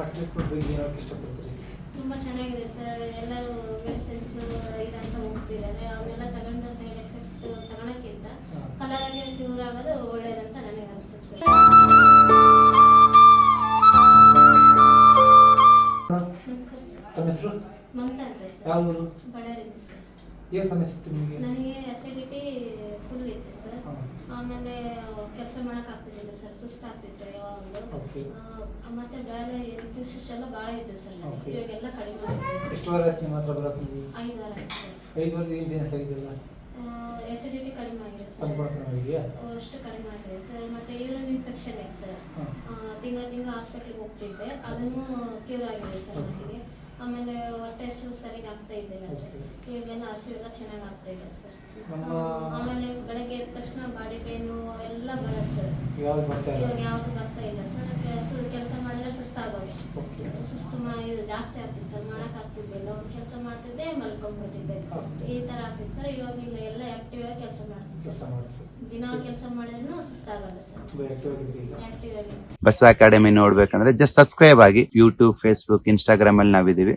ನಮ್ಮ ಟ್ರೀಟ್ಮೆಂಟ್ ಬಗ್ಗೆ ಹೇಳೋಕೆ ಇಷ್ಟಪಡ್ತೀರಿ? ತುಂಬ ಚೆನ್ನಾಗಿದೆ ಸರ್. ಎಲ್ಲರೂ ಮೆಡಿಸಿನ್ಸ್ ಇದಂತ ಹೋಗ್ತಿದ್ದಾರೆ. ಅವನ್ನೆಲ್ಲ ತಗೊಂಡು ಸೈಡ್ ಎಫೆಕ್ಟ್ ತಗೊಳಕ್ಕಿಂತ ಕಲರ್ ಕಲರಾಗಿ ಕ್ಯೂರ್ ಆಗೋದು ಒಳ್ಳೇದಂತ ನನಗೆ ಅನಿಸುತ್ತೆ ಸರ್. ನಮಸ್ಕಾರ ಸರ್ ತಮ್ಮ ಹೆಸರು? ಮಮತಾ ಅಂತ ಸರ್. ಯಾವ ಊರು ಬಳ್ಳಾರಿ ಸರ್. ಏನು ಸಮಸ್ಯೆ ಇತ್ತು ನಿಮಗೆ? ನನಗೆ ಅಸಿಡಿಟಿ ಫುಲ್ ಇತ್ತು ಸರ್ ಹಾಂ. ಆಮೇಲೆ ಕೆಲಸ ಮಾಡೋಕ್ಕಾಗ್ತಿದ್ದಿಲ್ಲ ಸರ್ ಸುಸ್ತಾಗ್ತಿತ್ತು ಯಾವಾಗಲೂ. ಓಕೆ. ಮತ್ತೆ ಬೇರೆ ಇನ್ಫೆಕ್ಷನ್ಸ್ ಎಲ್ಲ ಭಾಳ ಇತ್ತು ಸರ್ ನನಗೆ. ಇವಾಗೆಲ್ಲ ಕಡಿಮೆ ಆಗಿದೆ. ಎಷ್ಟು ವಾರ ಆಯ್ತು ನಿಮ್ಮ ಹತ್ರ ಬರೋಕೆ? ನೀವು ಐದು ವಾರ ಆಯ್ತು ಸರ್ ಐದು ವಾರದ ಏನು ಚೇಂಜಸ್ ಆಗಿದೆಯಲ್ಲ ಎಸಿಡಿಟಿ ಕಡಿಮೆ ಆಗಿದೆ ಸರ್ ಸಂಪೂರ್ಣ ಆಗಿದೆಯಾ? ಅಷ್ಟು ಕಡಿಮೆ ಆಗಿದೆ ಸರ್ ಮತ್ತೆ ಯೂರಿನ್ ಇನ್ಫೆಕ್ಷನ್ ಇದೆ ಸರ್ ಹಾಂ. ತಿಂಗಳ ತಿಂಗಳ ಹಾಸ್ಪಿಟ್ಲಿಗೆ ಹೋಗ್ತಿದ್ದೆ. ಅದನ್ನು ಕ್ಯೂರ್ ಆಗಿದೆ ಸರ್. ನನಗೆ. ಆಮೇಲೆ ಹೊಟ್ಟೆ ಆಗ್ತಾ ಇದ್ದಿಲ್ಲ ಸರ್. ಇವಾಗೆಲ್ಲ ಹಸಿವೆಲ್ಲ ಚೆನ್ನಾಗಿ ಆಗ್ತಾ ಇದೆ ಸರ್. ಆಮೇಲೆ ಬೆಳಗ್ಗೆ ಎದ್ದ ತಕ್ಷಣ ಬಾಡಿ ಪೇನು ಅವೆಲ್ಲ ಬರುತ್ತೆ ಸರ್. ಇವಾಗ ಯಾವುದು ಬರ್ತಾ ಇಲ್ಲ ಸರ್. ಕೆಲಸ ಮಾಡಿದ್ರೆ ಸುಸ್ತಾಗೋದು. ಓಕೆ ಸುಸ್ತು ಇದು ಜಾಸ್ತಿ ಆಗ್ತಿತ್ತು ಸರ್. ಮಾಡಕ್ ಆಗ್ತಿದ್ದಿಲ್ಲ ಒಂದು ಕೆಲಸ ಮಾಡ್ತಿದ್ದೆ ಮಲ್ಕೊಂಡ್ಬಿಡ್ತಿದ್ದೆ. ಈ ತರ ಆಗ್ತಿತ್ತು ಸರ್. ಇವಾಗ ಇಲ್ಲ ಎಲ್ಲ ಆಕ್ಟಿವ್ ಆಗಿ ಕೆಲಸ ಮಾಡ್ತೀವಿ ದಿನ ಕೆಲಸ ಮಾಡಿದ್ರು ಸುಸ್ತಾಗಲ್ಲ ಸರ್. ಬಸವ ಅಕಾಡೆಮಿ ನೋಡ್ಬೇಕಂದ್ರೆ ಜಸ್ಟ್ ಸಬ್ಸ್ಕ್ರೈಬ್ ಆಗಿ ಯೂಟ್ಯೂಬ್ ಫೇಸ್ಬುಕ್ ಇನ್ಸ್ಟಾಗ್ರಾಮ್ ಅಲ್ಲಿ ನಾವಿದೀವಿ